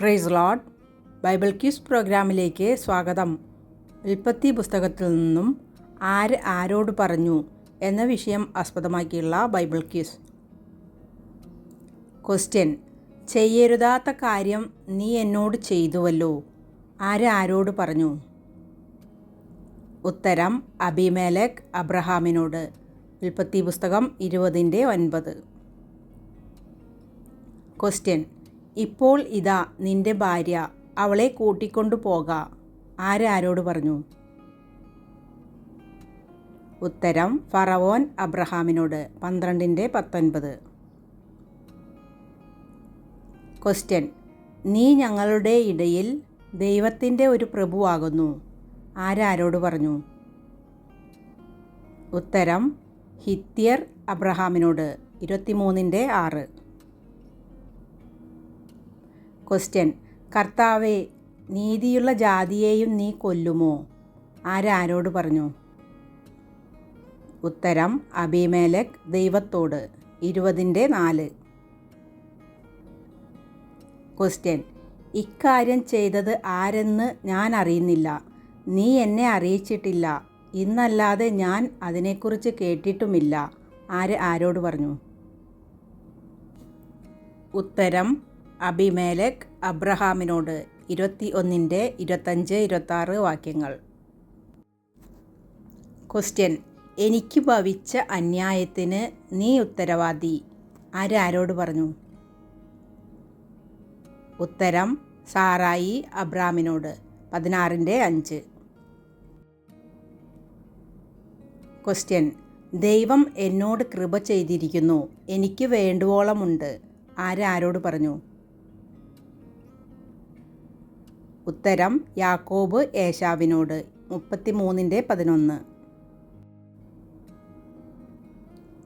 Price load Bible quiz പ്രോഗ്രാമിലേക്ക് സ്വാഗതം. ഉൽപ്പത്തി പുസ്തകത്തിൽ നിന്നും ആര് ആരോട് പറഞ്ഞു എന്ന വിഷയം ആസ്പദമാക്കിയുള്ള ബൈബിൾ ക്യൂസ് ക്വസ്റ്റ്യൻ ചെയ്യരുതാത്ത കാര്യം നീ എന്നോട് ചെയ്തുവല്ലോ. ആര് ആരോട് പറഞ്ഞു? ഉത്തരം അബിമേലക് അബ്രഹാമിനോട്. ഉൽപ്പത്തി പുസ്തകം ഇരുപതിന്റെ ഒൻപത്. ക്വസ്റ്റ്യൻ ഇപ്പോൾ ഇതാ നിന്റെ ഭാര്യ. അവളെ കൂട്ടിക്കൊണ്ടു പോക. ആരാരോട് പറഞ്ഞു? ഉത്തരം ഫറവോൻ അബ്രഹാമിനോട്. പന്ത്രണ്ടിന്റെ പത്തൊൻപത്. ക്വസ്റ്റ്യൻ. നീ ഞങ്ങളുടെ ഇടയിൽ ദൈവത്തിന്റെ ഒരു പ്രഭുവാകുന്നു. ആരാരോട് പറഞ്ഞു? ഉത്തരം ഹിത്യർ അബ്രഹാമിനോട്. ഇരുപത്തിമൂന്നിന്റെ ആറ്. ക്വസ്റ്റ്യൻ കർത്താവെ നീതിയുള്ള ജാതിയെയും നീ കൊല്ലുമോ? ആരാരോട് പറഞ്ഞു? ഉത്തരം അബിമേലക് ദൈവത്തോട്. ഇരുപതിന്റെ നാല്. ക്വസ്റ്റ്യൻ ഇക്കാര്യം ചെയ്തത് ആരെന്ന് ഞാൻ അറിയുന്നില്ല. നീ എന്നെ അറിയിച്ചിട്ടില്ല. ഇന്നല്ലാതെ ഞാൻ അതിനെക്കുറിച്ച് കേട്ടിട്ടുമില്ല. ആര് ആരോട് പറഞ്ഞു? ഉത്തരം അബിമേലക് അബ്രഹാമിനോട് ഇരുപത്തി ഒന്നിന്റെ ഇരുപത്തഞ്ച് ഇരുപത്താറ് വാക്യങ്ങൾ. ക്വസ്റ്റ്യൻ എനിക്ക് ഭവിച്ച അന്യായത്തിന് നീ ഉത്തരവാദി. ആരാരോട് പറഞ്ഞു? ഉത്തരം സാറായി അബ്രാമിനോട് പതിനാറിന്റെ അഞ്ച്. ക്വസ്റ്റ്യൻ ദൈവം എന്നോട് കൃപ ചെയ്തിരിക്കുന്നു. എനിക്ക് വേണ്ടുവോളമുണ്ട്. ആരാരോട് പറഞ്ഞു? ഉത്തരം യാക്കോബ് ഏശാവിനോട്. മുപ്പത്തിമൂന്നിന്റെ പതിനൊന്ന്.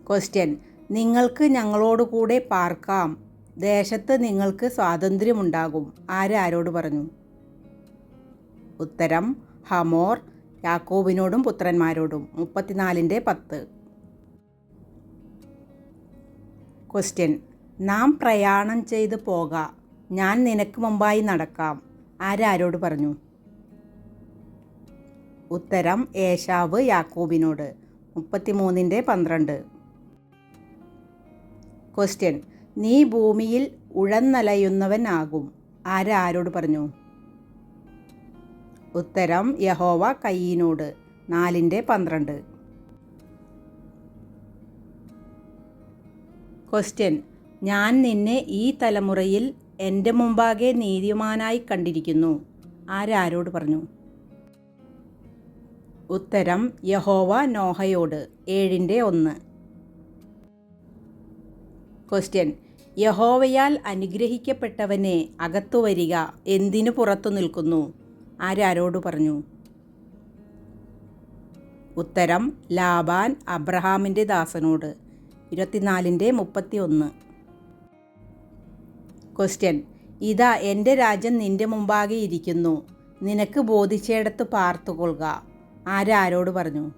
ക്വസ്റ്റ്യൻ നിങ്ങൾക്ക് ഞങ്ങളോട് കൂടെ പാർക്കാം. ദേശത്ത് നിങ്ങൾക്ക് സ്വാതന്ത്ര്യമുണ്ടാകും. ആരാരോട് പറഞ്ഞു? ഉത്തരം ഹമോർ യാക്കോബിനോടും പുത്രന്മാരോടും. മുപ്പത്തിനാലിന്റെ പത്ത്. ക്വസ്റ്റ്യൻ നാം പ്രയാണം ചെയ്ത് പോക. ഞാൻ നിനക്ക് മുമ്പായി നടക്കാം. ആരാരോട് പറഞ്ഞു? ഉത്തരം ഏഷാവ് യാക്കോബിനോട്. മുപ്പത്തിമൂന്നിന്റെ പന്ത്രണ്ട്. ക്വസ്റ്റ്യൻ നീ ഭൂമിയിൽ ഉഴന്നലയുന്നവനാകും ആരാരോട് പറഞ്ഞു? ഉത്തരം യഹോവ കയ്യിനോട് നാലിന്റെ പന്ത്രണ്ട്. ക്വസ്റ്റ്യൻ ഞാൻ നിന്നെ ഈ തലമുറയിൽ എന്റെ മുമ്പാകെ നീതിമാനായി കണ്ടിരിക്കുന്നു. ആരാരോട് പറഞ്ഞു? ഉത്തരം യഹോവ നോഹയോട്. ഏഴിന്റെ ഒന്ന്. ക്വസ്റ്റ്യൻ യഹോവയാൽ അനുഗ്രഹിക്കപ്പെട്ടവനെ അകത്തു വരിക എന്തിനു പുറത്തു നിൽക്കുന്നു? ആരാരോട് പറഞ്ഞു? ഉത്തരം ലാബാൻ അബ്രഹാമിന്റെ ദാസനോട്. ഇരുപത്തിനാലിന്റെ മുപ്പത്തി ഒന്ന് ക്വസ്റ്റ്യൻ ഇതാ എന്റെ രാജ്യം നിന്റെ മുമ്പാകെ ഇരിക്കുന്നു. നിനക്ക് ബോധിച്ചയിടത്ത് പാർത്തുകൊള്ളുക. ആരാരോട് പറഞ്ഞു?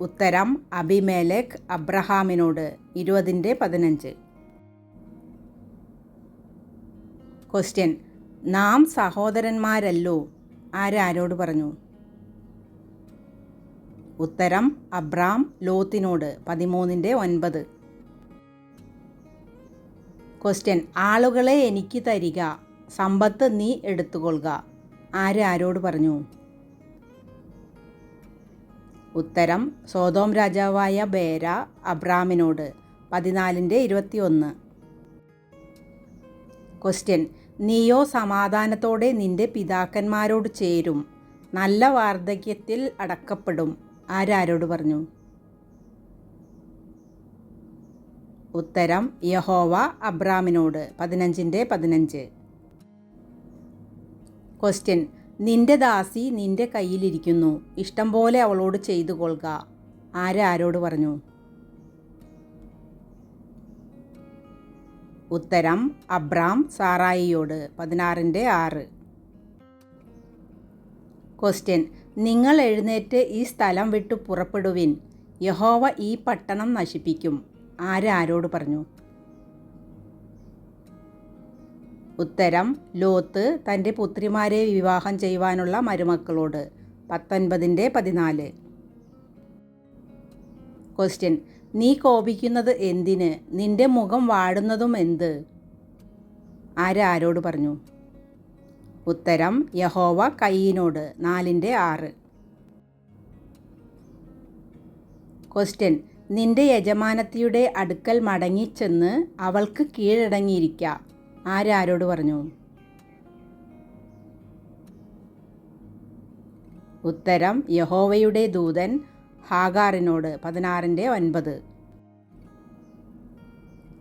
ഉത്തരം അബിമേലക് അബ്രഹാമിനോട്. ഇരുപതിന്റെ പതിനഞ്ച്. ക്വസ്റ്റ്യൻ നാം സഹോദരന്മാരല്ലോ. ആരാരോട് പറഞ്ഞു? ഉത്തരം അബ്രാം ലോത്തിനോട്. പതിമൂന്നിന്റെ ഒൻപത്. ക്വസ്റ്റ്യൻ ആളുകളെ എനിക്ക് തരിക. സമ്പത്ത് നീ എടുത്തുകൊള്ളുക. ആരോട് പറഞ്ഞു? ഉത്തരം. സോതോം രാജാവായ ബേര അബ്രാമിനോട്. പതിനാലിന്റെ ഇരുപത്തിയൊന്ന്. ക്വസ്റ്റ്യൻ നീയോ സമാധാനത്തോടെ നിന്റെ പിതാക്കന്മാരോട് ചേരും. നല്ല വാർദ്ധക്യത്തിൽ അടക്കപ്പെടും. ആരാരോട് പറഞ്ഞു? ഉത്തരം യഹോവ അബ്രാമിനോട് പതിനഞ്ചിന്റെ പതിനഞ്ച്. ക്വസ്റ്റ്യൻ നിന്റെ ദാസി നിന്റെ കയ്യിലിരിക്കുന്നു. ഇഷ്ടം പോലെ അവളോട് ചെയ്തു കൊള്ളുക. ആരാരോട് പറഞ്ഞു? ഉത്തരം അബ്രാം സാറായിയോട് പതിനാറിന്റെ ആറ്. ക്വസ്റ്റ്യൻ നിങ്ങൾ എഴുന്നേറ്റ് ഈ സ്ഥലം വിട്ടു പുറപ്പെടുവിൻ. യഹോവ ഈ പട്ടണം നശിപ്പിക്കും. ആരാരോട് പറഞ്ഞു? ഉത്തരം ലോത്ത് തന്റെ പുത്രിമാരെ വിവാഹം ചെയ്യുവാനുള്ള മരുമക്കളോട്. പത്തൊൻപതിന്റെ പതിനാല്. ക്വസ്റ്റ്യൻ നീ കോപിക്കുന്നത് എന്തിന്? നിന്റെ മുഖം വാടുന്നതും എന്ത്? ആരാരോട് പറഞ്ഞു? ഉത്തരം യഹോവ കയ്യിനോട് നാലിന്റെ ആറ്. ക്വസ്റ്റ്യൻ നിന്റെ യജമാനത്തിയുടെ അടുക്കൽ മടങ്ങിച്ചെന്ന് അവൾക്ക് കീഴടങ്ങിയിരിക്ക. ആരാരോട് പറഞ്ഞു? ഉത്തരം യഹോവയുടെ ദൂതൻ ഹാഗാറിനോട് പതിനാറിന്റെ ഒൻപത്.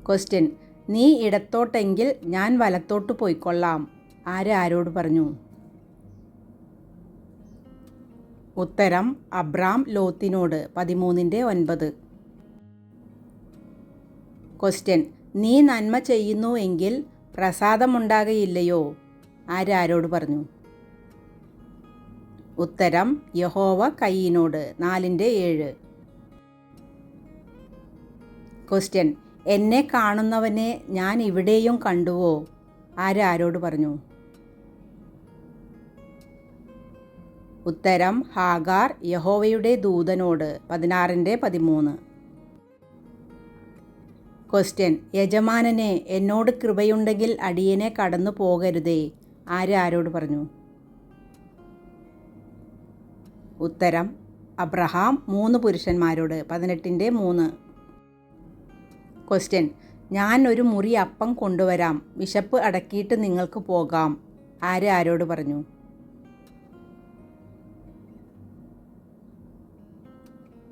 ക്വസ്റ്റ്യൻ നീ ഇടത്തോട്ടെങ്കിൽ ഞാൻ വലത്തോട്ട് പോയിക്കൊള്ളാം. ആരാരോട് പറഞ്ഞു? ഉത്തരം അബ്രാം ലോത്തിനോട് പതിമൂന്നിന്റെ ഒൻപത്. ക്വസ്റ്റ്യൻ നീ നന്മ ചെയ്യുന്നു എങ്കിൽ പ്രസാദമുണ്ടാകയില്ലയോ? ആരാരോട് പറഞ്ഞു? ഉത്തരം യഹോവ കയ്യിനോട് നാലിന്റെ ഏഴ്. ക്വസ്റ്റ്യൻ എന്നെ കാണുന്നവനെ ഞാൻ ഇവിടെയും കണ്ടുവോ? ആരാരോട് പറഞ്ഞു? ഉത്തരം ഹാഗാർ യഹോവയുടെ ദൂതനോട്. പതിനാറിന്റെ പതിമൂന്ന്. ക്വസ്റ്റ്യൻ. യജമാനനെ എന്നോട് കൃപയുണ്ടെങ്കിൽ അടിയനെ കടന്നു പോകരുതേ. ആര് ആരോട് പറഞ്ഞു? ഉത്തരം അബ്രഹാം മൂന്ന് പുരുഷന്മാരോട്. പതിനെട്ടിന്റെ മൂന്ന്. ക്വസ്റ്റ്യൻ. ഞാൻ ഒരു മുറി അപ്പം കൊണ്ടുവരാം. വിശപ്പ് അടക്കിയിട്ട് നിങ്ങൾക്ക് പോകാം. ആര് ആരോട് പറഞ്ഞു?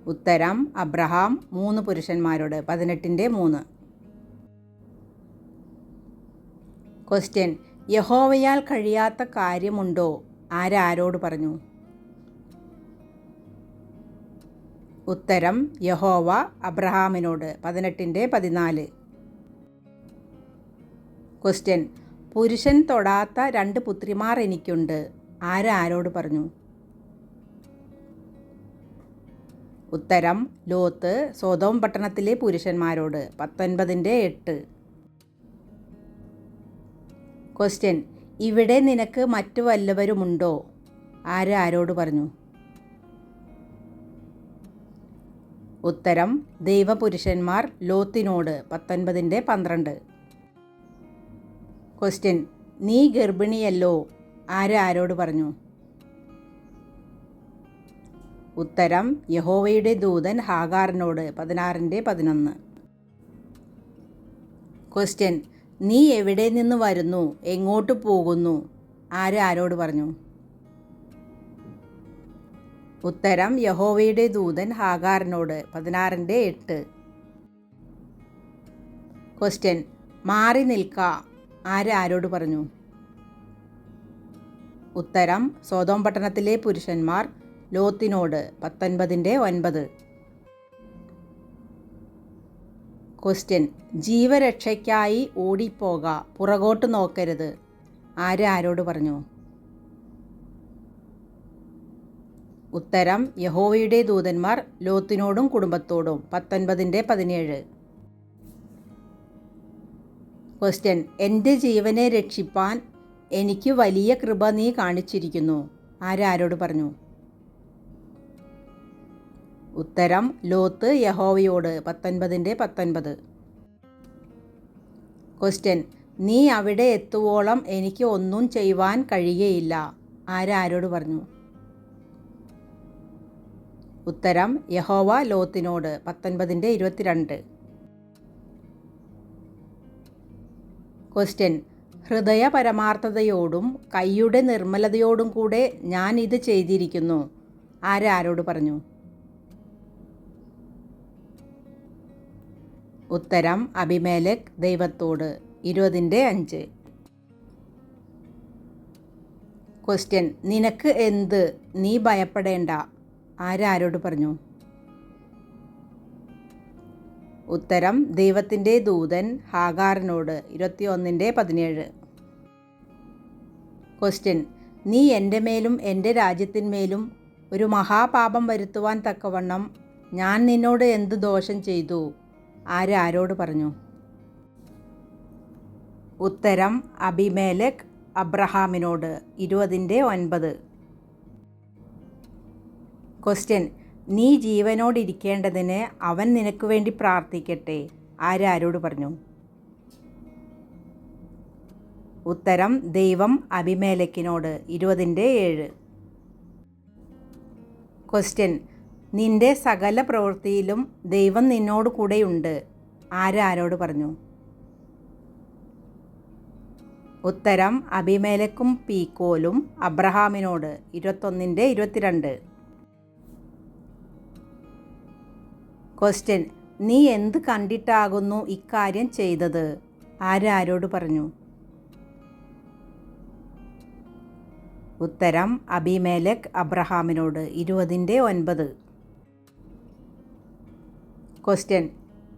ഉത്തരം അബ്രഹാം മൂന്ന് പുരുഷന്മാരോട് പതിനെട്ടിന്റെ മൂന്ന്. ക്വസ്റ്റ്യൻ യഹോവയാൽ കഴിയാത്ത കാര്യമുണ്ടോ? ആരാരോട് പറഞ്ഞു? ഉത്തരം യഹോവ അബ്രഹാമിനോട് പതിനെട്ടിന്റെ പതിനാല്. ക്വസ്റ്റ്യൻ പുരുഷൻ തൊടാത്ത രണ്ട് പുത്രിമാർ എനിക്കുണ്ട്. ആരാരോട് പറഞ്ഞു? ഉത്തരം ലോത്ത് സോതോം പട്ടണത്തിലെ പുരുഷന്മാരോട്. പത്തൊൻപതിന്റെ എട്ട്. ക്വസ്റ്റ്യൻ ഇവിടെ നിനക്ക് മറ്റു വല്ലവരുമുണ്ടോ? ആര് ആരോട് പറഞ്ഞു? ഉത്തരം ദൈവപുരുഷന്മാർ ലോത്തിനോട്. പത്തൊൻപതിന്റെ പന്ത്രണ്ട്. ക്വസ്റ്റ്യൻ നീ ഗർഭിണിയല്ലോ? ആര് ആരോട് പറഞ്ഞു? ഉത്തരം യഹോവയുടെ ദൂതൻ ഹാഗാറിനോട് പതിനാറിന്റെ പതിനൊന്ന്. ക്വസ്റ്റ്യൻ നീ എവിടെ നിന്ന് വരുന്നു? എങ്ങോട്ട് പോകുന്നു? ആര് ആരോട് പറഞ്ഞു? ഉത്തരം യഹോവയുടെ ദൂതൻ ഹാഗാറിനോട് പതിനാറിന്റെ എട്ട്. ക്വസ്റ്റ്യൻ മാറി നിൽക്ക. ആര് ആരോട് പറഞ്ഞു? ഉത്തരം സ്വതോം പട്ടണത്തിലെ പുരുഷന്മാർ ലോത്തിനോട് പത്തൊൻപതിന്റെ ഒൻപത്. ക്വസ്റ്റ്യൻ ജീവരക്ഷയ്ക്കായി ഓടിപ്പോക പുറകോട്ട് നോക്കരുത്. ആര് ആരോട് പറഞ്ഞു? ഉത്തരം യഹോവയുടെ ദൂതന്മാർ ലോത്തിനോടും കുടുംബത്തോടും പത്തൊൻപതിന്റെ പതിനേഴ്. ക്വസ്റ്റ്യൻ എന്റെ ജീവനെ രക്ഷിപ്പാൻ എനിക്ക് വലിയ കൃപ നീ കാണിച്ചിരിക്കുന്നു. ആരാരോട് പറഞ്ഞു? ഉത്തരം ലോത്ത് യഹോവയോട് പത്തൊൻപതിന്റെ പത്തൊൻപത്. ക്വസ്റ്റ്യൻ നീ അവിടെ എത്തുവോളം എനിക്ക് ഒന്നും ചെയ്യുവാൻ കഴിയുകയില്ല ആരാരോട് പറഞ്ഞു? ഉത്തരം യഹോവ ലോത്തിനോട് പത്തൊൻപതിന്റെ ഇരുപത്തിരണ്ട്. ക്വസ്റ്റ്യൻ ഹൃദയ പരമാർത്ഥതയോടും കൈയുടെ നിർമ്മലതയോടും കൂടെ ഞാൻ ഇത് ചെയ്തിരിക്കുന്നു. ആരാരോട് പറഞ്ഞു? ഉത്തരം അഭിമേലക് ദൈവത്തോട്. ഇരുപതിന്റെ അഞ്ച്. ക്വസ്റ്റ്യൻ നിനക്ക് എന്ത്? നീ ഭയപ്പെടേണ്ട. ആരാരോട് പറഞ്ഞു? ഉത്തരം ദൈവത്തിന്റെ ദൂതൻ ഹാഗാറിനോട്. ഇരുപത്തിയൊന്നിന്റെ പതിനേഴ്. ക്വസ്റ്റ്യൻ നീ എന്റെ മേലും എന്റെ രാജ്യത്തിന്മേലും ഒരു മഹാപാപം വരുത്തുവാൻ തക്കവണ്ണം ഞാൻ നിന്നോട് എന്ത് ദോഷം ചെയ്തു? ആര് ആരോട് പറഞ്ഞു? ഉത്തരം അബിമേലക് അബ്രഹാമിനോട് ഇരുപതിന്റെ ഒൻപത്. ക്വസ്റ്റ്യൻ നീ ജീവനോടിരിക്കേണ്ടതിന് അവൻ നിനക്ക് വേണ്ടി പ്രാർത്ഥിക്കട്ടെ. ആരാരോട് പറഞ്ഞു? ഉത്തരം ദൈവം അഭിമേലക്കിനോട് ഇരുപതിന്റെ ഏഴ്. ക്വസ്റ്റ്യൻ നിന്റെ സകല പ്രവൃത്തിയിലും ദൈവം നിന്നോട് കൂടെയുണ്ട്. ആരാരോട് പറഞ്ഞു? ഉത്തരം അഭിമേലക്കും പീക്കോലും അബ്രഹാമിനോട്. ഇരുപത്തൊന്നിന്റെ ഇരുപത്തിരണ്ട്. ക്വസ്റ്റ്യൻ നീ എന്ത് കണ്ടിട്ടാകുന്നു ഇക്കാര്യം ചെയ്തത്? ആരാരോട് പറഞ്ഞു? ഉത്തരം അബിമേലക് അബ്രഹാമിനോട്. ഇരുപതിന്റെ ഒൻപത്. ക്വസ്റ്റ്യൻ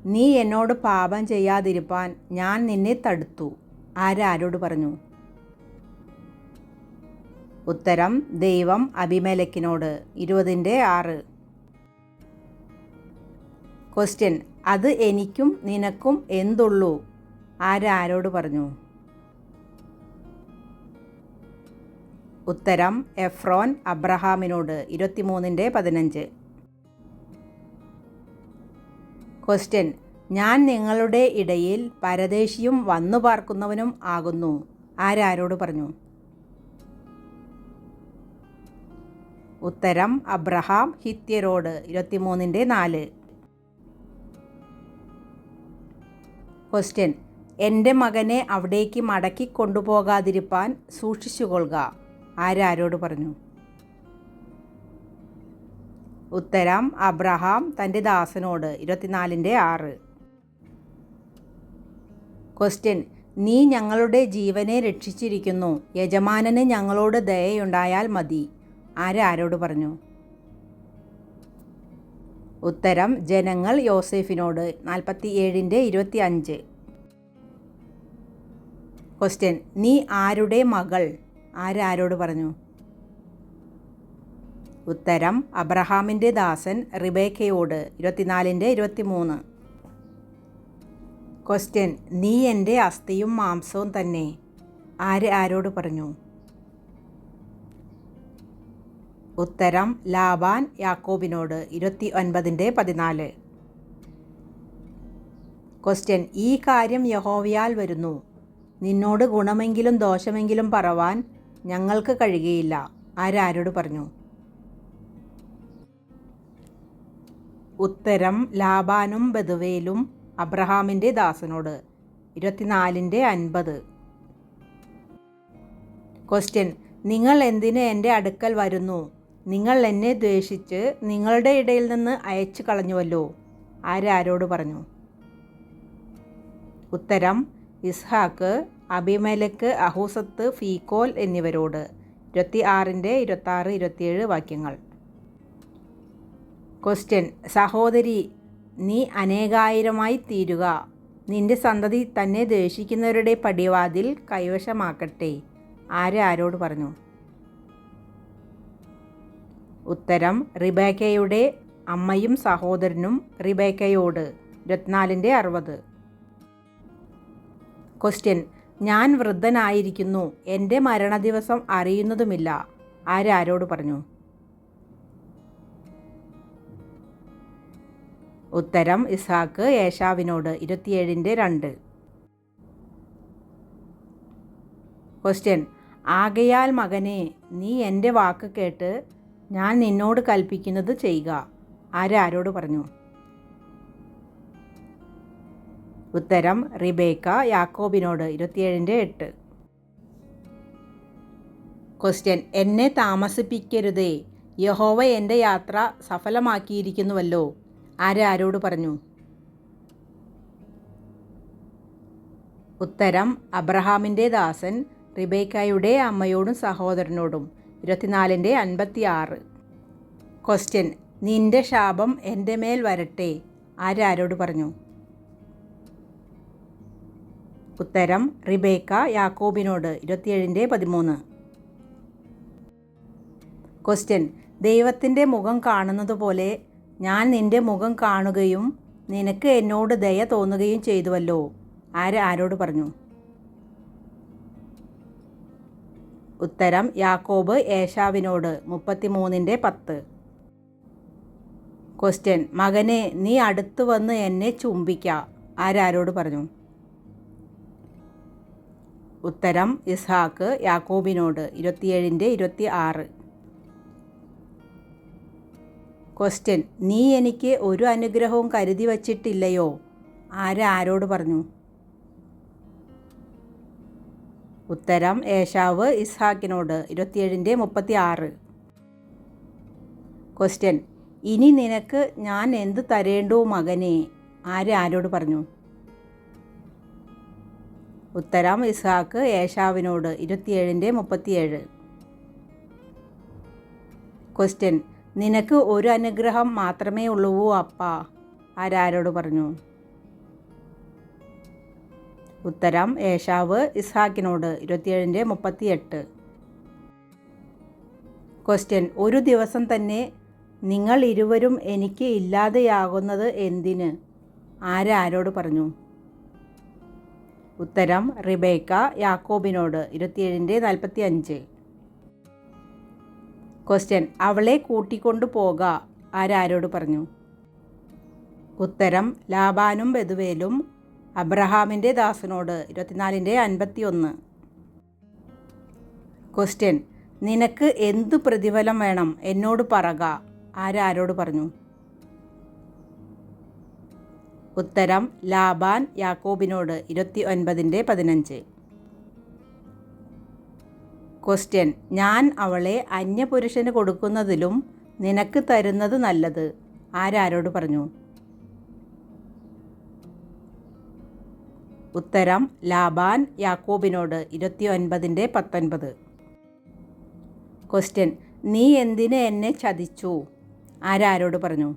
നീ എന്നോട് പാപം ചെയ്യാതിരിപ്പാൻ ഞാൻ നിന്നെ തടുത്തു. ആരാരോട് പറഞ്ഞു? ഉത്തരം ദൈവം അഭിമേലക്കിനോട്. ഇരുപതിന്റെ ആറ്. ക്വസ്റ്റ്യൻ അത് എനിക്കും നിനക്കും എന്തുള്ളൂ? ആരാരോട് പറഞ്ഞു? ഉത്തരം എഫ്രോൻ അബ്രഹാമിനോട്. ഇരുപത്തിമൂന്നിന്റെ പതിനഞ്ച്. ക്വസ്റ്റ്യൻ ഞാൻ നിങ്ങളുടെ ഇടയിൽ പരദേശിയും വന്നു പാർക്കുന്നവനും ആകുന്നു. ആരാരോട് പറഞ്ഞു? ഉത്തരം അബ്രഹാം ഹിത്യരോട്. ഇരുപത്തിമൂന്നിന്റെ നാല്. ക്വസ്റ്റ്യൻ എന്റെ മകനെ അവിടേക്ക് മടക്കി കൊണ്ടുപോകാതിരിപ്പാൻ സൂക്ഷിച്ചുകൊള്ളുക. ആരാരോട് പറഞ്ഞു? ഉത്തരം അബ്രഹാം തന്റെ ദാസനോട്. ഇരുപത്തിനാലിന്റെ ആറ്. ക്വസ്റ്റ്യൻ നീ ഞങ്ങളുടെ ജീവനെ രക്ഷിച്ചിരിക്കുന്നു. യജമാനന് ഞങ്ങളോട് ദയയുണ്ടായാൽ മതി. ആരാരോട് പറഞ്ഞു? ഉത്തരം ജനങ്ങൾ യോസേഫിനോട്. നാൽപ്പത്തി ഏഴിന്റെ ഇരുപത്തി അഞ്ച് ക്വസ്റ്റ്യൻ നീ ആരുടെ മകൾ? ആരാരോട് പറഞ്ഞു? ഉത്തരം അബ്രഹാമിന്റെ ദാസൻ റിബേക്കയോട് ഇരുപത്തിനാലിന്റെ ഇരുപത്തി മൂന്ന് ക്വസ്റ്റ്യൻ നീ എന്റെ അസ്ഥിയും മാംസവും തന്നെ? ആര് ആരോട് പറഞ്ഞു? ഉത്തരം ലാബാൻ യാക്കോബിനോട് ഇരുപത്തി ഒൻപതിന്റെ പതിനാല്. ക്വസ്റ്റ്യൻ ഈ കാര്യം യഹോവയാൽ വരുന്നു. നിന്നോട് ഗുണമെങ്കിലും ദോഷമെങ്കിലും പറവാൻ ഞങ്ങൾക്ക് കഴിയുകയില്ല. ആരാരോട് പറഞ്ഞു? ഉത്തരം ലാബാനും ബദുവേലും അബ്രഹാമിന്റെ ദാസനോട്. ഇരുപത്തിനാലിന്റെ അൻപത്. ക്വസ്റ്റ്യൻ നിങ്ങൾ എന്തിന് എന്റെ അടുക്കൽ വരുന്നു? നിങ്ങൾ എന്നെ ദ്വേഷിച്ച് നിങ്ങളുടെ ഇടയിൽ നിന്ന് അയച്ചു കളഞ്ഞുവല്ലോ. ആരാരോട് പറഞ്ഞു? ഉത്തരം ഇസ്ഹാക്ക് അബിമലക്ക് അഹൂസത്ത് ഫീക്കോൽ എന്നിവരോട്. ഇരുപത്തി ആറിന്റെ ഇരുപത്താറ് ഇരുപത്തിയേഴ് വാക്യങ്ങൾ. ക്വസ്റ്റ്യൻ സഹോദരി നീ അനേകായിരമായി തീരുക. നിന്റെ സന്തതി തന്നെ ദ്വേഷിക്കുന്നവരുടെ പടിവാതിൽ കൈവശമാക്കട്ടെ. ആര് ആരോട് പറഞ്ഞു? ഉത്തരം റിബേക്കയുടെ അമ്മയും സഹോദരനും റിബേക്കയോട്. ഇരുപത്തിനാലിന്റെ അറുപത്. ക്വസ്റ്റ്യൻ ഞാൻ വൃദ്ധനായിരിക്കുന്നു. എന്റെ മരണദിവസം അറിയുന്നതുമില്ല. ആരാരോട് പറഞ്ഞു? ഉത്തരം ഇസാക്ക് ഏഷാവിനോട് ഇരുപത്തിയേഴിന്റെ രണ്ട്. ക്വസ്റ്റ്യൻ ആകയാൽ മകനെ നീ എന്റെ വാക്ക് കേട്ട് ഞാൻ നിന്നോട് കൽപ്പിക്കുന്നത് ചെയ്യുക. ആരാരോട് പറഞ്ഞു? ഉത്തരം റിബേക്ക യാക്കോബിനോട് ഇരുപത്തിയേഴിന്റെ എട്ട്. ക്വസ്റ്റ്യൻ എന്നെ താമസിപ്പിക്കരുതേ. യഹോവ എന്റെ യാത്ര സഫലമാക്കിയിരിക്കുന്നുവല്ലോ. ആരാരോട് പറഞ്ഞു? ഉത്തരം അബ്രഹാമിന്റെ ദാസൻ റിബേക്കായുടെ അമ്മയോടും സഹോദരനോടും. ഇരുപത്തിനാലിന്റെ അൻപത്തി ആറ് ക്വസ്റ്റ്യൻ നിന്റെ ശാപം എന്റെ മേൽ വരട്ടെ. ആരാരോട് പറഞ്ഞു? ഉത്തരം റിബേക്ക യാക്കോബിനോട്. ഇരുപത്തിയേഴിന്റെ പതിമൂന്ന്. ക്വസ്റ്റ്യൻ ദൈവത്തിന്റെ മുഖം കാണുന്നത് പോലെ ഞാൻ നിന്റെ മുഖം കാണുകയും നിനക്ക് എന്നോട് ദയ തോന്നുകയും ചെയ്തുവല്ലോ. ആര് ആരോട് പറഞ്ഞു? ഉത്തരം യാക്കോബ് ഏഷാവിനോട് മുപ്പത്തിമൂന്നിന്റെ പത്ത്. ക്വസ്റ്റ്യൻ മകനെ നീ അടുത്ത് വന്ന് എന്നെ ചുംബിക്ക. ആരാരോട് പറഞ്ഞു? ഉത്തരം ഇസ്ഹാക്ക് യാക്കോബിനോട് ഇരുപത്തിയേഴിന്റെ ഇരുപത്തി ആറ് ക്വസ്റ്റ്യൻ നീ എനിക്ക് ഒരു അനുഗ്രഹവും കരുതി വച്ചിട്ടില്ലയോ? ആര് ആരോട് പറഞ്ഞു? ഉത്തരം ഏഷാവ് ഇസ്ഹാക്കിനോട്. ഇരുപത്തിയേഴിന്റെ മുപ്പത്തി ആറ് ക്വസ്റ്റ്യൻ ഇനി നിനക്ക് ഞാൻ എന്ത് തരേണ്ടു മകനെ? ആര് ആരോട് പറഞ്ഞു? ഉത്തരം ഇസ്ഹാക്ക് ഏഷാവിനോട് ഇരുപത്തിയേഴിന്റെ മുപ്പത്തിയേഴ്. ക്വസ്റ്റ്യൻ നിനക്ക് ഒരു അനുഗ്രഹം മാത്രമേ ഉള്ളൂ അപ്പ? ആരാരോട് പറഞ്ഞു? ഉത്തരം ഏഷാവ് ഇസ്ഹാക്കിനോട് ഇരുപത്തിയേഴിന്റെ മുപ്പത്തിയെട്ട്. ക്വസ്റ്റ്യൻ ഒരു ദിവസം തന്നെ നിങ്ങൾ ഇരുവരും എനിക്ക് ഇല്ലാതെയാകുന്നത് എന്തിന്? ആരാരോട് പറഞ്ഞു? ഉത്തരം റിബേക്ക യാക്കോബിനോട് ഇരുപത്തിയേഴിന്റെ നാൽപ്പത്തി അഞ്ച് ക്വസ്റ്റ്യൻ അവളെ കൂട്ടിക്കൊണ്ടു പോക. ആരാരോട് പറഞ്ഞു? ഉത്തരം. ലാബാനും ബെതുവേലും അബ്രഹാമിന്റെ ദാസനോട്. ഇരുപത്തിനാലിന്റെ അൻപത്തി ഒന്ന് ക്വസ്റ്റ്യൻ നിനക്ക് എന്തു പ്രതിഫലം വേണം? എന്നോട് പറക. ആരാരോട് പറഞ്ഞു? ഉത്തരം. ലാബാൻ യാക്കോബിനോട്. ഇരുപത്തി ഒൻപതിന്റെ പതിനഞ്ച്. ക്വസ്റ്റ്യൻ ഞാൻ അവളെ അന്യപുരുഷന് കൊടുക്കുന്നതിലും നിനക്ക് തരുന്നത് നല്ലത്. ആരാരോട് പറഞ്ഞു? ഉത്തരം ലാബാൻ യാക്കോബിനോട്. ഇരുപത്തി ഒൻപതിന്റെ പത്തൊൻപത്. ക്വസ്റ്റ്യൻ നീ എന്തിന് എന്നെ ചതിച്ചു? ആരാരോട് പറഞ്ഞു?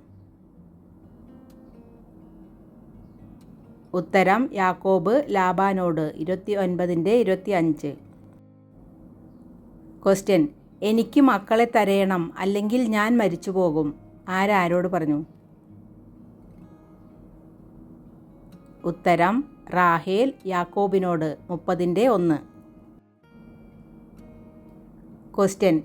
ഉത്തരം യാക്കോബ് ലാബാനോട്. ഇരുപത്തി ഒൻപതിന്റെ ഇരുപത്തി അഞ്ച് ക്വസ്റ്റ്യൻ എനിക്ക് മക്കളെ തരയണം അല്ലെങ്കിൽ ഞാൻ മരിച്ചു പോകും. ആരാരോട് പറഞ്ഞു? ഉത്തരം റാഹേൽ യാക്കോബിനോട്. മുപ്പതിന്റെ ഒന്ന്. ക്വസ്റ്റ്യൻ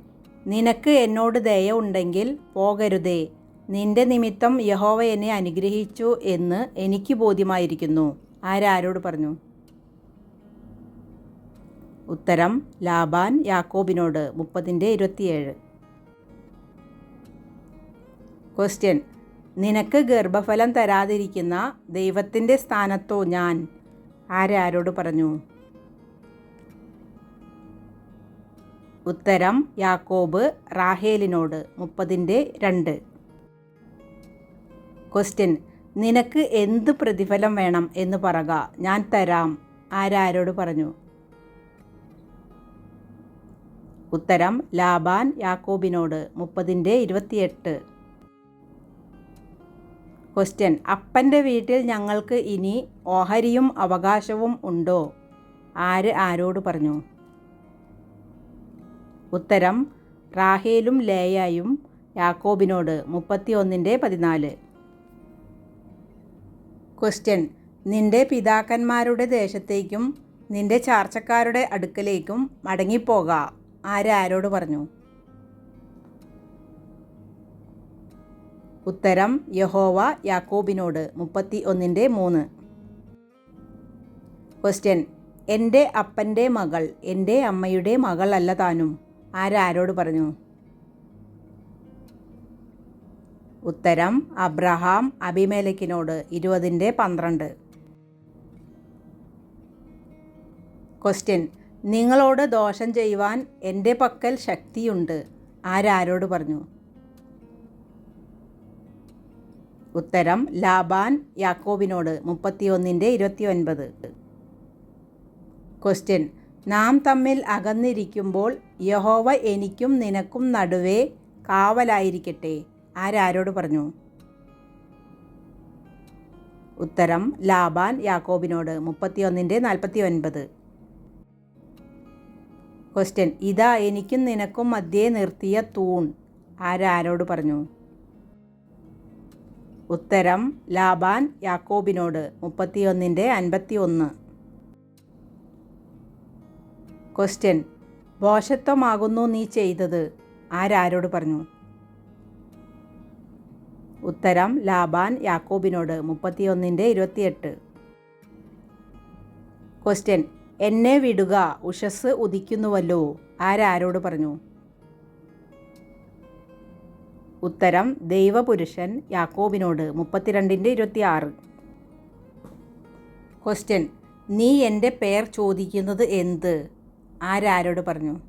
നിനക്ക് എന്നോട് ദയ ഉണ്ടെങ്കിൽ പോകരുതേ. നിന്റെ നിമിത്തം യഹോവ എന്നെ അനുഗ്രഹിച്ചു എന്ന് എനിക്ക് ബോധ്യമായിരിക്കുന്നു. ആരാരോട് പറഞ്ഞു? ഉത്തരം ലാബാൻ യാക്കോബിനോട് മുപ്പതിന്റെ ഇരുപത്തിയേഴ്. ക്വസ്റ്റ്യൻ നിനക്ക് ഗർഭഫലം തരാതിരിക്കുന്ന ദൈവത്തിന്റെ സ്ഥാനത്തോ ഞാൻ? ആരാരോട് പറഞ്ഞു? ഉത്തരം യാക്കോബ് റാഹേലിനോട് മുപ്പതിന്റെ രണ്ട്. ക്വസ്റ്റ്യൻ നിനക്ക് എന്ത് പ്രതിഫലം വേണം എന്ന് പറക. ഞാൻ തരാം. ആരാരോട് പറഞ്ഞു? ഉത്തരം ലാബാൻ യാക്കോബിനോട് മുപ്പതിന്റെ ഇരുപത്തിയെട്ട്. ക്വസ്റ്റ്യൻ അപ്പന്റെ വീട്ടിൽ ഞങ്ങൾക്ക് ഇനി ഓഹരിയും അവകാശവും ഉണ്ടോ? ആര് ആരോട് പറഞ്ഞു? ഉത്തരം റാഹേലും ലേയായും യാക്കോബിനോട് മുപ്പത്തി ഒന്നിന്റെ പതിനാല്. ക്വസ്റ്റ്യൻ നിന്റെ പിതാക്കന്മാരുടെ ദേശത്തേക്കും നിന്റെ ചാർച്ചക്കാരുടെ അടുക്കലേക്കും മടങ്ങിപ്പോക. ആര് ആരോട് പറഞ്ഞു? ഉത്തരം യഹോവ യാക്കോബിനോട് മുപ്പത്തി ഒന്നിന്റെ മൂന്ന്. ക്വസ്റ്റ്യൻ എന്റെ അപ്പന്റെ മകൾ എന്റെ അമ്മയുടെ മകളല്ല താനും. ആരാരോട് പറഞ്ഞു? ഉത്തരം അബ്രഹാം അഭിമേലക്കിനോട് ഇരുപതിന്റെ പന്ത്രണ്ട്. ക്വസ്റ്റ്യൻ നിങ്ങളോട് ദോഷം ചെയ്യുവാൻ എന്റെ പക്കൽ ശക്തിയുണ്ട്. ആരാരോട് പറഞ്ഞു? ഉത്തരം ലാബാൻ യാക്കോബിനോട് മുപ്പത്തിയൊന്നിന്റെ ഇരുപത്തി ഒൻപത് ക്വസ്റ്റ്യൻ നാം തമ്മിൽ അകന്നിരിക്കുമ്പോൾ യഹോവ എനിക്കും നിനക്കും നടുവേ കാവലായിരിക്കട്ടെ. ആരാരോട് പറഞ്ഞു? ഉത്തരം ലാബാൻ യാക്കോബിനോട് മുപ്പത്തിയൊന്നിന്റെ നാൽപ്പത്തി ഒൻപത് ക്വസ്റ്റ്യൻ ഇതാ എനിക്കും നിനക്കും മധ്യേ നിർത്തിയ തൂൺ. ആരാരോട് പറഞ്ഞു? ഉത്തരം ലാബാൻ യാക്കോബിനോട്. മുപ്പത്തിയൊന്നിന്റെ അൻപത്തി ഒന്ന് ക്വസ്റ്റ്യൻ ഭോഷത്വമാകുന്നു നീ ചെയ്തത്. ആരാരോട് പറഞ്ഞു? ഉത്തരം ലാബാൻ യാക്കോബിനോട്. മുപ്പത്തിയൊന്നിന്റെ ഇരുപത്തിയെട്ട്. ക്വസ്റ്റ്യൻ എന്നെ വിടുക ഉഷസ് ഉദിക്കുന്നുവല്ലോ. ആരാരോട് പറഞ്ഞു? ഉത്തരം ദൈവപുരുഷൻ യാക്കോബിനോട്. മുപ്പത്തിരണ്ടിന്റെ ഇരുപത്തിയാറ്. ക്വസ്റ്റ്യൻ നീ എന്റെ പേർ ചോദിക്കുന്നത് എന്ത്? ആരാരോട് പറഞ്ഞു?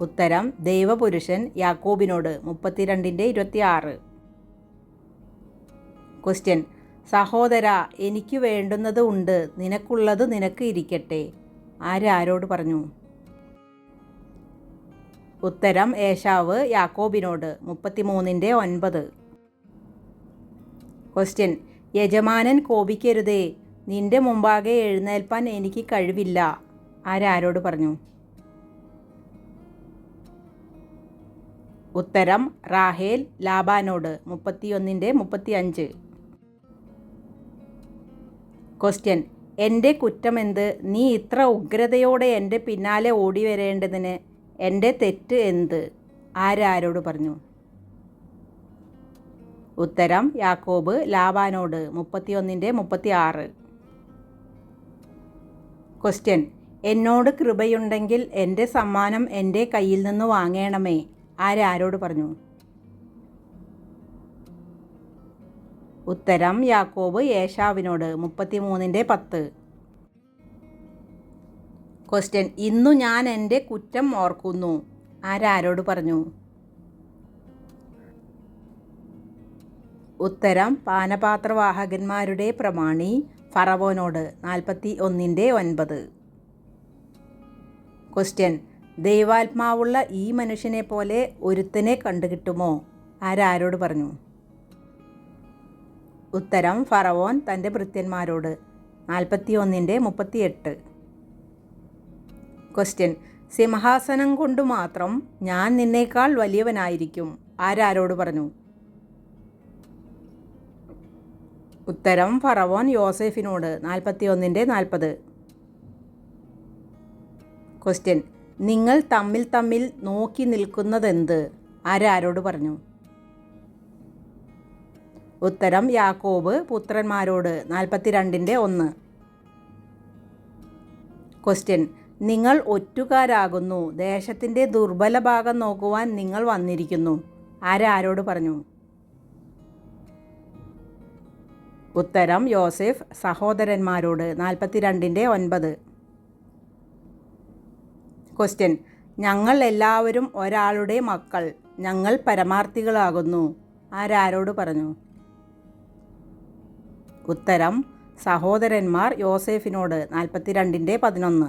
ഉത്തരം ദൈവപുരുഷൻ യാക്കോബിനോട്. മുപ്പത്തിരണ്ടിന്റെ ഇരുപത്തിയാറ്. ക്വസ്റ്റ്യൻ സഹോദര എനിക്ക് വേണ്ടുന്നത് ഉണ്ട്. നിനക്കുള്ളത് നിനക്ക് ഇരിക്കട്ടെ. ആരാരോട് പറഞ്ഞു? ഉത്തരം ഏഷാവ് യാക്കോബിനോട് മുപ്പത്തിമൂന്നിന്റെ ഒൻപത്. ക്വസ്റ്റ്യൻ യജമാനൻ കോപിക്കരുതേ. നിന്റെ മുമ്പാകെ എഴുന്നേൽപ്പാൻ എനിക്ക് കഴിവില്ല. ആരാരോട് പറഞ്ഞു? ഉത്തരം റാഹേൽ ലാബാനോട് മുപ്പത്തിയൊന്നിന്റെ മുപ്പത്തിയഞ്ച്. ക്വസ്റ്റ്യൻ എന്റെ കുറ്റമെന്ത്? നീ ഇത്ര ഉഗ്രതയോടെ എന്റെ പിന്നാലെ ഓടി വരേണ്ടതിന് എന്റെ തെറ്റ് എന്ത്? ആരാരോട് പറഞ്ഞു? ഉത്തരം യാക്കോബ് ലാബാനോട്. മുപ്പത്തിയൊന്നിന്റെ മുപ്പത്തി ആറ് ക്വസ്റ്റ്യൻ എന്നോട് കൃപയുണ്ടെങ്കിൽ എന്റെ സമ്മാനം എന്റെ കയ്യിൽ നിന്ന് വാങ്ങണമേ. ആരാരോട് പറഞ്ഞു? ഉത്തരം യാക്കോബ് യേശാവിനോട് മുപ്പത്തിമൂന്നിന്റെ പത്ത്. ക്വസ്റ്റ്യൻ ഇന്നു ഞാൻ എന്റെ കുറ്റം ഓർക്കുന്നു. ആരാരോട് പറഞ്ഞു? ഉത്തരം പാനപാത്രവാഹകന്മാരുടെ പ്രമാണി ഫറവോനോട് നാൽപ്പത്തി ഒന്നിന്റെ ഒൻപത്. ക്വസ്റ്റ്യൻ ദൈവാത്മാവുള്ള ഈ മനുഷ്യനെ പോലെ ഒരുത്തനെ കണ്ടുകിട്ടുമോ? ആരാരോട് പറഞ്ഞു? ഉത്തരം ഫറവോൻ തന്റെ ഭൃത്യന്മാരോട്. നാൽപ്പത്തി ഒന്നിന്റെ മുപ്പത്തിയെട്ട്. ക്വസ്റ്റ്യൻ സിംഹാസനം കൊണ്ട് മാത്രം ഞാൻ നിന്നേക്കാൾ വലിയവനായിരിക്കും. ആരാരോട് പറഞ്ഞു? ഉത്തരം ഫറവോൻ യോസെഫിനോട്. നാൽപ്പത്തി ഒന്നിന്റെ നാൽപ്പത്. ക്വസ്റ്റ്യൻ നിങ്ങൾ തമ്മിൽ തമ്മിൽ നോക്കി നിൽക്കുന്നതെന്ത്? ആരാരോട് പറഞ്ഞു? ഉത്തരം യാക്കോബ് പുത്രന്മാരോട് നാൽപ്പത്തിരണ്ടിന്റെ ഒന്ന്. ക്വസ്റ്റ്യൻ നിങ്ങൾ ഒറ്റുകാരാകുന്നു. ദേശത്തിന്റെ ദുർബല ഭാഗം നോക്കുവാൻ നിങ്ങൾ വന്നിരിക്കുന്നു. ആരാരോട് പറഞ്ഞു? ഉത്തരം യോസെഫ് സഹോദരന്മാരോട് നാൽപ്പത്തിരണ്ടിന്റെ ഒൻപത്. ക്വസ്റ്റ്യൻ ഞങ്ങൾ എല്ലാവരും ഒരാളുടെ മക്കൾ. ഞങ്ങൾ പരമാർത്ഥികളാകുന്നു. ആരാരോട് പറഞ്ഞു? ഉത്തരം സഹോദരന്മാർ യോസേഫിനോട് നാൽപ്പത്തിരണ്ടിന്റെ പതിനൊന്ന്.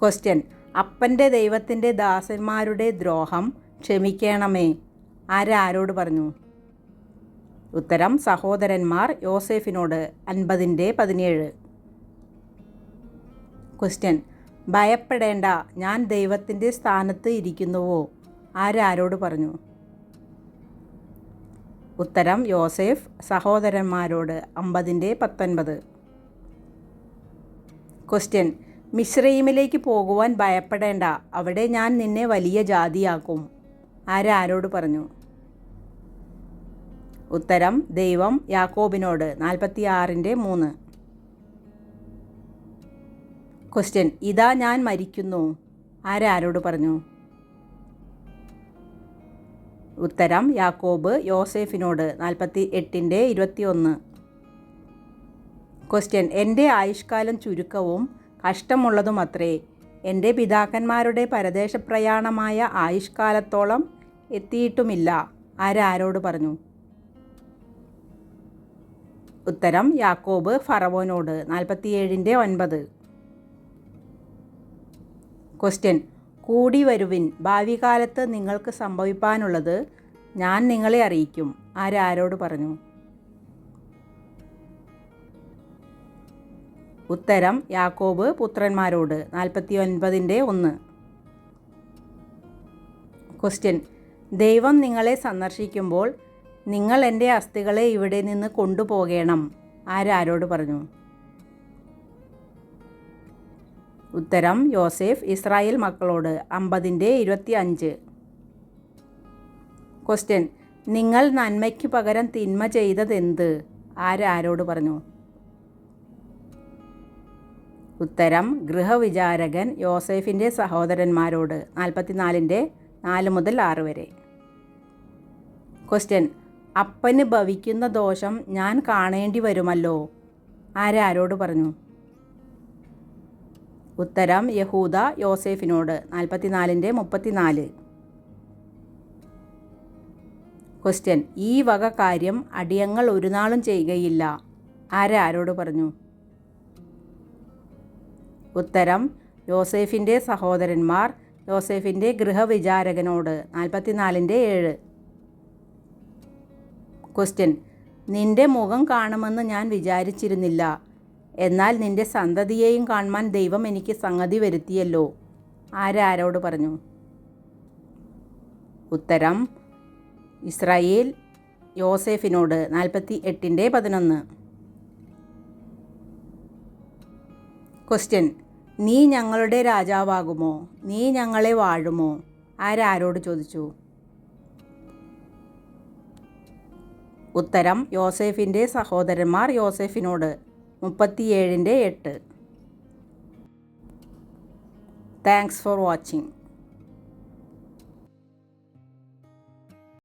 ക്വസ്റ്റ്യൻ അപ്പന്റെ ദൈവത്തിന്റെ ദാസന്മാരുടെ ദ്രോഹം ക്ഷമിക്കണമേ. ആരാരോട് പറഞ്ഞു? ഉത്തരം സഹോദരന്മാർ യോസേഫിനോട് അൻപതിന്റെ പതിനേഴ്. ക്വസ്റ്റ്യൻ ഭയപ്പെടേണ്ട ഞാൻ ദൈവത്തിന്റെ സ്ഥാനത്ത് ഇരിക്കുന്നുവോ? ആരാരോട് പറഞ്ഞു? ഉത്തരം യോസേഫ് സഹോദരന്മാരോട് അമ്പതിന്റെ പത്തൊൻപത്. ക്വസ്റ്റ്യൻ മിശ്രയിമിലേക്ക് പോകുവാൻ ഭയപ്പെടേണ്ട. അവിടെ ഞാൻ നിന്നെ വലിയ ജാതിയാക്കും. ആരാരോട് പറഞ്ഞു? ഉത്തരം ദൈവം യാക്കോബിനോട്. നാൽപ്പത്തി ആറിന്റെ മൂന്ന്. ക്വസ്റ്റ്യൻ ഇതാ ഞാൻ മരിക്കുന്നു. ആരാരോട് പറഞ്ഞു? ഉത്തരം യാക്കോബ് യോസെഫിനോട് നാൽപ്പത്തി എട്ടിന്റെ ഇരുപത്തിയൊന്ന്. ക്വസ്റ്റ്യൻ എന്റെ ആയുഷ്കാലം ചുരുക്കവും കഷ്ടമുള്ളതുമത്രേ. എന്റെ പിതാക്കന്മാരുടെ പരദേശപ്രയാണമായ ആയുഷ്കാലത്തോളം എത്തിയിട്ടുമില്ല. ആരാരോട് പറഞ്ഞു? ഉത്തരം യാക്കോബ് ഫറവോനോട് നാൽപ്പത്തിയേഴിന്റെ ഒൻപത്. ക്വസ്റ്റ്യൻ കൂടി വരുവിൻ ഭാവി കാലത്ത് നിങ്ങൾക്ക് സംഭവിപ്പാനുള്ളത് ഞാൻ നിങ്ങളെ അറിയിക്കും. ആരാരോട് പറഞ്ഞു? ഉത്തരം യാക്കോബ് പുത്രന്മാരോട്. നാൽപ്പത്തി ഒൻപതിന്റെ ഒന്ന്. ക്വസ്റ്റ്യൻ. ദൈവം നിങ്ങളെ സന്ദർശിക്കുമ്പോൾ നിങ്ങൾ എന്റെ അസ്ഥികളെ ഇവിടെ നിന്ന് കൊണ്ടുപോകണം. ആരാരോട് പറഞ്ഞു? ഉത്തരം യോസേഫ് ഇസ്രായേൽ മക്കളോട് അമ്പതിന്റെ ഇരുപത്തി അഞ്ച് ക്വസ്റ്റ്യൻ നിങ്ങൾ നന്മയ്ക്ക് പകരം തിന്മ ചെയ്തതെന്ത്? ആരാരോട് പറഞ്ഞു? ഉത്തരം ഗൃഹവിചാരകൻ യോസേഫിന്റെ സഹോദരന്മാരോട് നാൽപ്പത്തിനാലിന്റെ നാല് മുതൽ ആറ് വരെ. ക്വസ്റ്റ്യൻ അപ്പന് ഭവിക്കുന്ന ദോഷം ഞാൻ കാണേണ്ടി വരുമല്ലോ? ആരാരോട് പറഞ്ഞു? ഉത്തരം യഹൂദ യോസേഫിനോട്. നാൽപ്പത്തിനാലിന്റെ മുപ്പത്തിനാല്. ക്വസ്റ്റ്യൻ ഈ വക കാര്യം അടിയങ്ങൾ ഒരു നാളും ചെയ്യുകയില്ല. ആരാരോട് പറഞ്ഞു? ഉത്തരം യോസേഫിന്റെ സഹോദരന്മാർ യോസേഫിന്റെ ഗൃഹവിചാരകനോട്. നാൽപ്പത്തിനാലിന്റെ ഏഴ്. ക്വസ്റ്റ്യൻ നിന്റെ മുഖം കാണുമെന്ന് ഞാൻ വിചാരിച്ചിരുന്നില്ല. എന്നാൽ നിന്റെ സന്തതിയെയും കാണുവാൻ ദൈവം എനിക്ക് സംഗതി വരുത്തിയല്ലോ. ആരാരോട് പറഞ്ഞു? ഉത്തരം ഇസ്രായേൽ യോസേഫിനോട്. നാൽപ്പത്തി എട്ടിന്റെ പതിനൊന്ന്. ക്വസ്റ്റ്യൻ നീ ഞങ്ങളുടെ രാജാവാകുമോ? നീ ഞങ്ങളെ വാഴുമോ? ആരാരോട് ചോദിച്ചു? ഉത്തരം യോസേഫിന്റെ സഹോദരന്മാർ യോസേഫിനോട്. മുപ്പത്തിയേഴിന്റെ എട്ട്. Thanks for watching